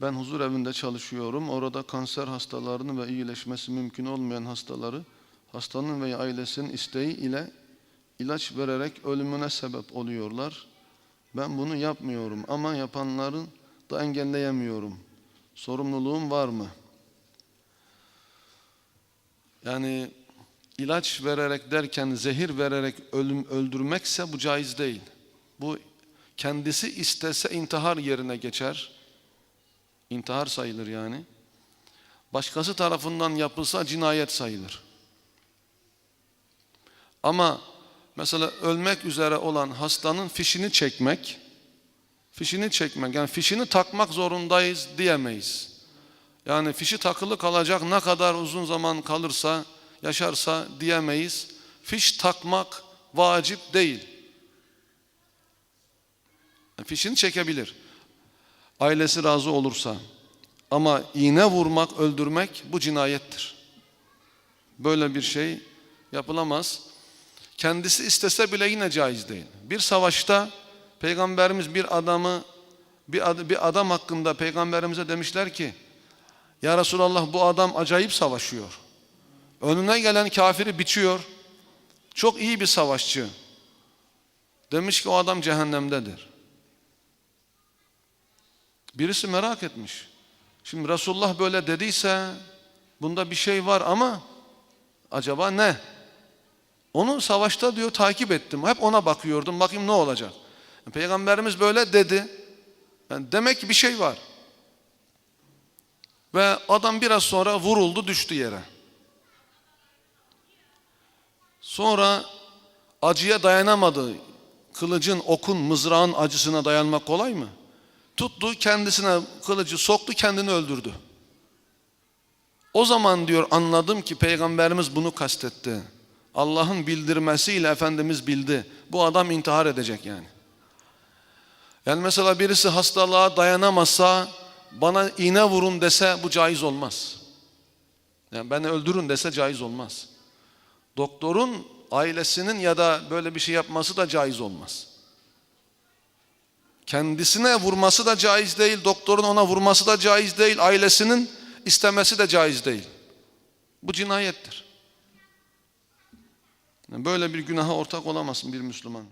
Ben huzur evinde çalışıyorum. Orada kanser hastalarını ve iyileşmesi mümkün olmayan hastaları hastanın veya ailesinin isteği ile ilaç vererek ölümüne sebep oluyorlar. Ben bunu yapmıyorum ama yapanların da engelleyemiyorum. Sorumluluğum var mı? Yani ilaç vererek derken zehir vererek ölüm öldürmekse bu caiz değil. Bu kendisi istese intihar yerine geçer. İntihar sayılır yani. Başkası tarafından yapılsa cinayet sayılır. Ama mesela ölmek üzere olan hastanın fişini çekmek, fişini çekmek yani fişini takmak zorundayız diyemeyiz. Yani fişi takılı kalacak ne kadar uzun zaman kalırsa, yaşarsa diyemeyiz. Fiş takmak vacip değil. Fişini çekebilir. Ailesi razı olursa. Ama iğne vurmak, öldürmek bu cinayettir. Böyle bir şey yapılamaz. Kendisi istese bile yine caiz değil. Bir savaşta peygamberimiz bir adamı bir, ad, bir adam hakkında peygamberimize demişler ki ya Resulallah bu adam acayip savaşıyor. Önüne gelen kafiri biçiyor. Çok iyi bir savaşçı. Demiş ki o adam cehennemdedir. Birisi merak etmiş. Şimdi Resulullah böyle dediyse bunda bir şey var ama acaba ne? Onu savaşta diyor takip ettim. Hep ona bakıyordum. Bakayım ne olacak. Peygamberimiz böyle dedi. Yani demek ki bir şey var. Ve adam biraz sonra vuruldu düştü yere. Sonra acıya dayanamadı. Kılıcın, okun, mızrağın acısına dayanmak kolay mı? Tuttu kendisine kılıcı soktu kendini öldürdü. O zaman diyor anladım ki peygamberimiz bunu kastetti. Allah'ın bildirmesiyle Efendimiz bildi. Bu adam intihar edecek yani. Yani mesela birisi hastalığa dayanamazsa bana iğne vurun dese bu caiz olmaz. Yani beni öldürün dese caiz olmaz. Doktorun ailesinin ya da böyle bir şey yapması da caiz olmaz. Kendisine vurması da caiz değil, doktorun ona vurması da caiz değil, ailesinin istemesi de caiz değil. Bu cinayettir. Böyle bir günaha ortak olamazsın bir Müslüman.